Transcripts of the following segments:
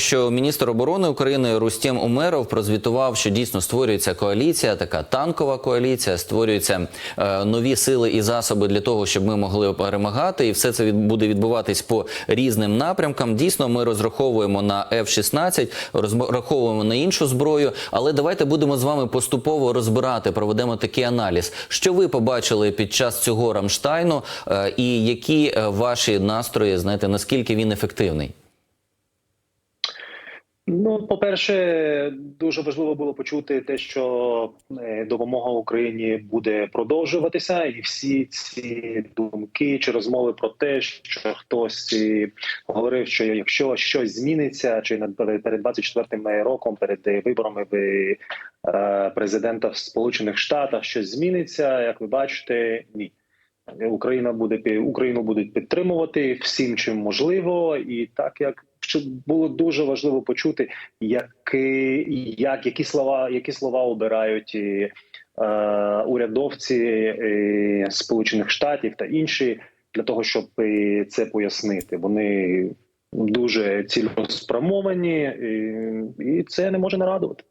Що міністр оборони України Рустєм Умеров прозвітував, що дійсно створюється коаліція, така танкова коаліція, створюються е, нові сили і засоби для того, щоб ми могли перемагати, і все це від, буде відбуватись по різним напрямкам. Дійсно, ми розраховуємо на F-16, розраховуємо на іншу зброю. Але давайте будемо з вами поступово розбирати, проведемо такий аналіз. Що ви побачили під час цього Рамштайну, е, і які е, ваші настрої, знаєте, наскільки він ефективний? Ну, по-перше, дуже важливо було почути те, що е, допомога Україні буде продовжуватися, і всі ці думки чи розмови про те, що хтось е, говорив, що якщо щось зміниться, чи над перед 24 роком, перед виборами е, президента в Сполучених Штатах щось зміниться, як ви бачите, ні. Україна буде Україну будуть підтримувати всім, чим можливо, і так як що було дуже важливо почути, які, як які слова, які слова обирають і, е, урядовці і Сполучених Штатів та інші для того, щоб і це пояснити. Вони дуже цілеспрямовані, і, і це не може нарадувати.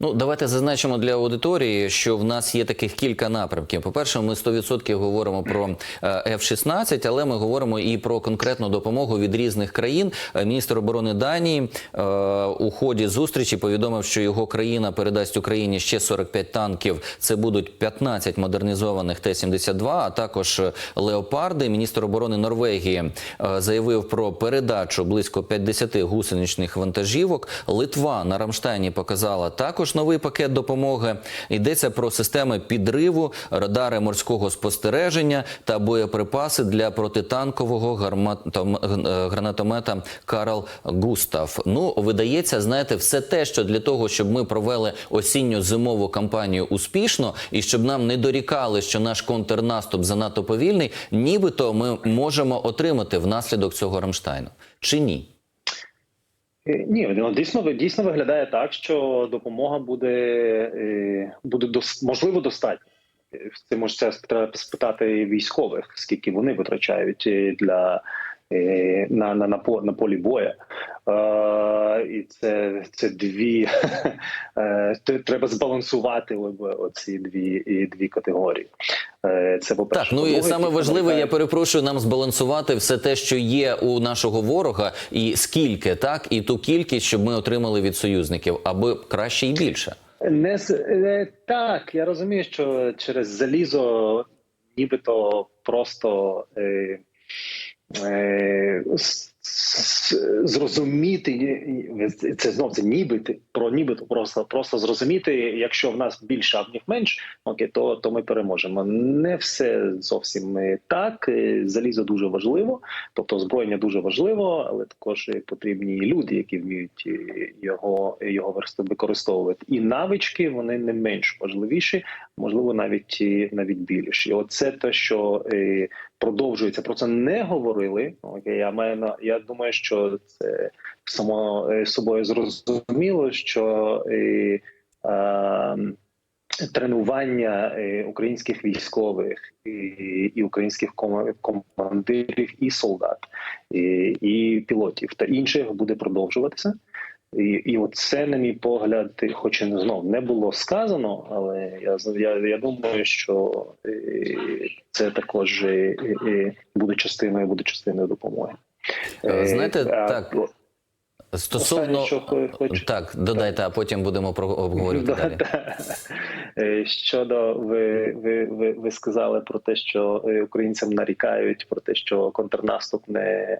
Ну, давайте зазначимо для аудиторії, що в нас є таких кілька напрямків. По-перше, ми 100% говоримо про е, F-16, але ми говоримо і про конкретну допомогу від різних країн. Е, Міністр оборони Данії е, у ході зустрічі повідомив, що його країна передасть Україні ще 45 танків. Це будуть 15 модернізованих Т-72, а також леопарди. Міністр оборони Норвегії заявив про передачу близько 50 гусеничних вантажівок. Литва на Рамштайні показала також новий пакет допомоги. Йдеться про системи підриву, радари морського спостереження та боєприпаси для протитанкового гарматом- е, гранатомета Карл Густав. Ну, видається, знаєте, все те, що для того, щоб ми провели осінньо-зимову кампанію успішно і щоб нам не дорікали, що наш контрнаступ занадто повільний, нібито ми можемо отримати внаслідок цього Рамштайну. Чи ні? Е, Ні, ну дійсно дійсно виглядає так, що допомога буде, е, буде дос, можливо достатньо. Е, Це може це треба спитати військових, скільки вони витрачають для на, на, на, на полі боя. Е, і це, це дві е, треба збалансувати оці дві і дві категорії. Е, Це по Так, ну і саме важливе, я перепрошую нам збалансувати все те, що є у нашого ворога, і скільки, так, і ту кількість, щоб ми отримали від союзників, аби краще і більше. Не е, так, я розумію, що через залізо нібито просто е, е, зрозуміти е, це знов це нібито про нібито просто просто зрозуміти, якщо в нас більше, а в них менш, окей, то, то ми переможемо. Не все зовсім е, так. Е, Залізо дуже важливо, тобто озброєння дуже важливо, але також потрібні люди, які вміють його, його використовувати. І навички вони не менш важливіші, можливо, навіть навіть більші. Оце те, що продовжується. Про це не говорили. Окей, я маю на я думаю, що це само е, собою зрозуміло, що е, е, тренування е, українських військових і, і українських командирів і солдат, і, і пілотів та інших буде продовжуватися. І, і оце, на мій погляд, хоч і знов не було сказано, але я я, я думаю, що е, це також е, е, буде частиною, буде частиною допомоги. Знаєте, а, так, Стосовно хочу. так, додайте, а потім будемо обговорювати Да, далі. да. Щодо ви, ви, ви, ви сказали про те, що українцям нарікають про те, що контрнаступ не.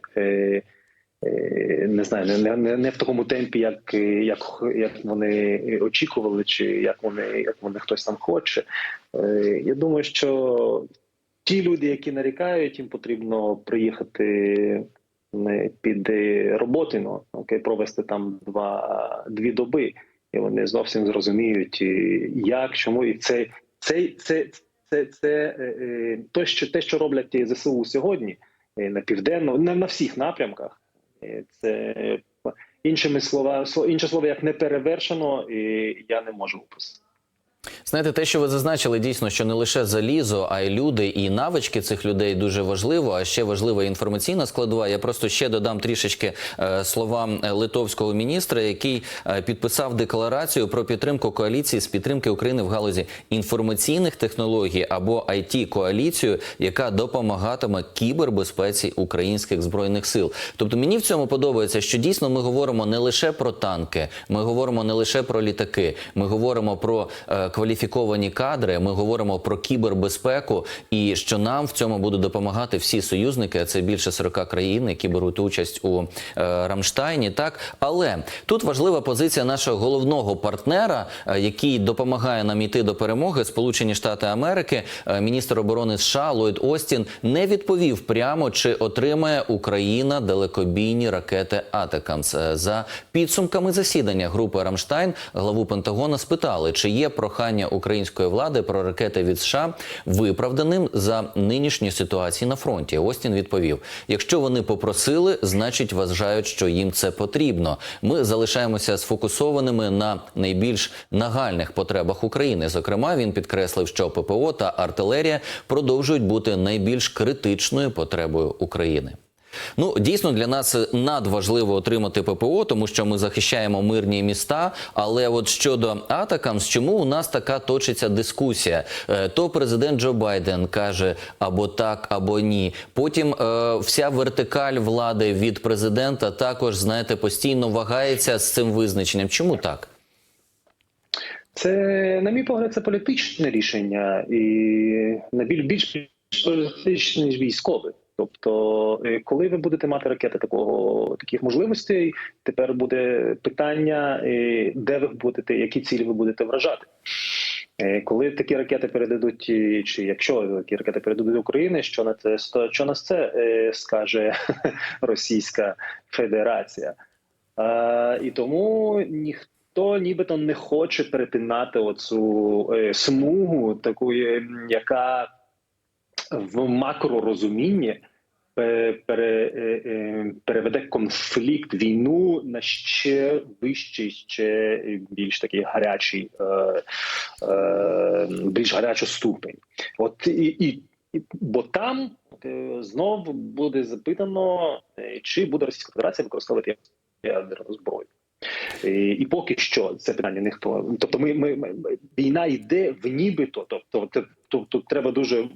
Е, е, Не знаю, не, не, не в такому темпі, як, е, як, як вони очікували, чи як вони, як вони хтось там хоче. Е, Я думаю, що ті люди, які нарікають, їм потрібно приїхати не під е, Роботино, окей, провести там два дві доби, і вони зовсім зрозуміють, як, чому, і це це, це, це, це е, е, те, що те, що роблять ЗСУ сьогодні е, на південно, не на всіх напрямках. Е, Це іншими слова, сло- інше слово, як не перевершено, і я не можу описати. Знаєте, те, що ви зазначили, дійсно, що не лише залізо, а й люди і навички цих людей дуже важливо. А ще важлива інформаційна складова. Я просто ще додам трішечки е, словам е, литовського міністра, який е, підписав декларацію про підтримку коаліції з підтримки України в галузі інформаційних технологій або it коаліцію, яка допомагатиме кібербезпеці українських збройних сил. Тобто мені в цьому подобається, що дійсно ми говоримо не лише про танки, ми говоримо не лише про літаки, ми говоримо про кваліфіковані кадри, ми говоримо про кібербезпеку, і що нам в цьому будуть допомагати всі союзники. Це більше 40 країн, які беруть участь у е, Рамштайні. Так, але тут важлива позиція нашого головного партнера, е, який допомагає нам іти до перемоги. Сполучені Штати Америки, Е, міністр оборони США Ллойд Остін не відповів прямо, чи отримає Україна далекобійні ракети Атакамс. За підсумками засідання групи Рамштайн главу Пентагона спитали, чи є прохання української влади про ракети від США виправданим за нинішньої ситуації на фронті. Остін відповів: якщо вони попросили, значить вважають, що їм це потрібно. Ми залишаємося сфокусованими на найбільш нагальних потребах України. Зокрема, він підкреслив, що ППО та артилерія продовжують бути найбільш критичною потребою України. Ну дійсно для нас надважливо отримати ППО, тому що ми захищаємо мирні міста. Але от щодо Атакамс, чому у нас така точиться дискусія? Е, То президент Джо Байден каже або так, або ні. Потім е, вся вертикаль влади від президента також знаєте постійно вагається з цим визначенням. Чому так? Це, на мій погляд, це політичне рішення і на біль більш політичне, ніж військове. Тобто, е, коли ви будете мати ракети такого таких можливостей, тепер буде питання, е, де ви будете, які цілі ви будете вражати. Е, Коли такі ракети передадуть, чи якщо такі ракети передадуть України, що на це що на це скаже Російська Федерація? І тому ніхто нібито не хоче перетинати оцю смугу, таку, яка в макророзумінні е, е, переведе конфлікт, війну на ще вищий, ще більш такий гарячий, е, більш гарячу ступень. От і, і, бо там знов буде запитано, чи буде Російська Федерація використовувати ядерну зброю. І, і поки що це питання ніхто. Тобто, ми, ми, ми війна йде в нібито. Тобто, тобто, тобто треба дуже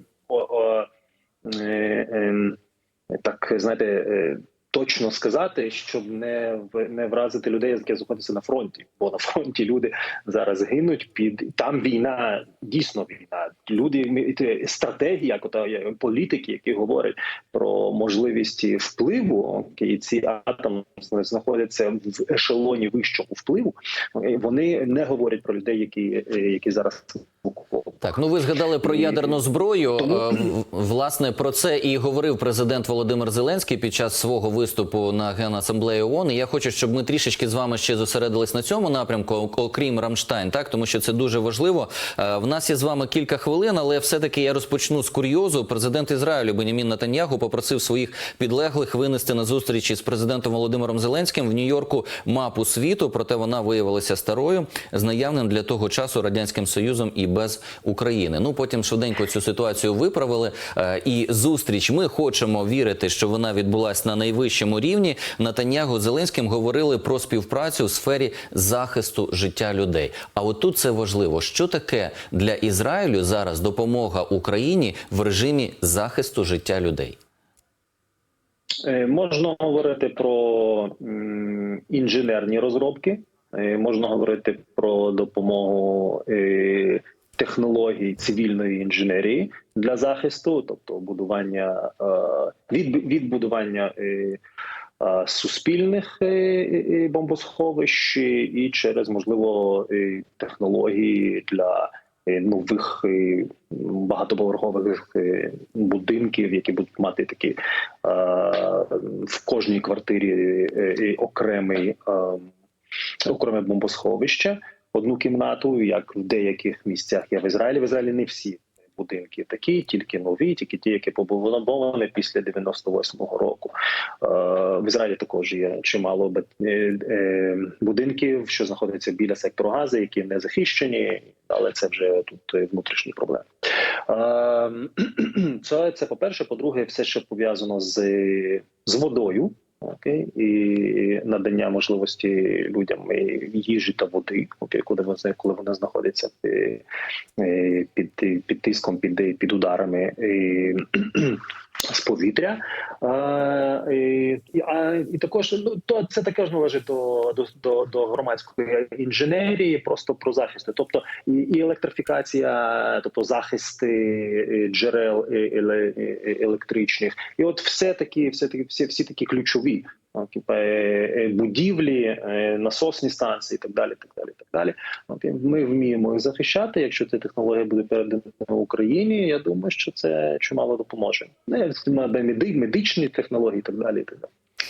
так знаєте, е, точно сказати, щоб не не вразити людей, які знаходяться на фронті. Бо на фронті люди зараз гинуть під там війна, дійсно війна. Люди стратегія, як ота є, політики, які говорять про можливість впливу, і ці атом знаходяться в ешелоні вищого впливу. е, Вони не говорять про людей, які, е, які зараз окуповані. Так, ну ви згадали про ядерну зброю. Е, Власне про це і говорив президент Володимир Зеленський під час свого виступу на Генасамблеї ООН. І я хочу, щоб ми трішечки з вами ще зосередились на цьому напрямку, окрім Рамштайн, так тому що це дуже важливо. Е, В нас є з вами кілька хвилин, але все-таки я розпочну з курйозу. Президент Ізраїлю Бенямін Натаньягу попросив своїх підлеглих винести на зустрічі з президентом Володимиром Зеленським в Нью-Йорку мапу світу. Проте вона виявилася старою з наявним для того часу радянським союзом і без України. Ну потім швиденько цю ситуацію виправили. Е, І зустріч ми хочемо вірити, що вона відбулась на найвищому рівні. Натаньягу Зеленським говорили про співпрацю у сфері захисту життя людей. А от тут це важливо. Що таке для Ізраїлю зараз допомога Україні в режимі захисту життя людей? Е, Можна говорити про інженерні розробки, е, можна говорити про допомогу технологій цивільної інженерії для захисту, тобто будування е, від, відбудування е, е, суспільних бомбосховищ і через можливо технології для нових багатоповерхових будинків, які будуть мати такі в кожній квартирі окремий окреме бомбосховище, одну кімнату, як в деяких місцях є в Ізраїлі. В Ізраїлі не всі будинки такі, тільки нові, тільки ті, які побудовані після 98-го року. Е, В Ізраїлі також є чимало е, е, будинків, що знаходяться біля сектору газу, які не захищені, але це вже тут внутрішні проблеми. Це, це по-перше. По-друге, все, що пов'язано з, з водою. Окей, і надання можливості людям їжі та води, окей, коли вони коли вони знаходяться під, під, під тиском, під, під ударами. І, з повітря. А, і, і, а, і також ну то це також належить до, до, до, до громадської інженерії, просто про захисти, Тобто і, і електрифікація, тобто захист е, джерел е, еле- е, електричних, і от все такі, все такі, всі, всі такі ключові. Е, е, будівлі, е, насосні станції, і так далі. Так далі, так далі. От, Ми вміємо їх захищати. Якщо ця технологія буде передана Україні, я думаю, що це чимало допоможе. Не меди- медичні технології, і так далі. І так далі.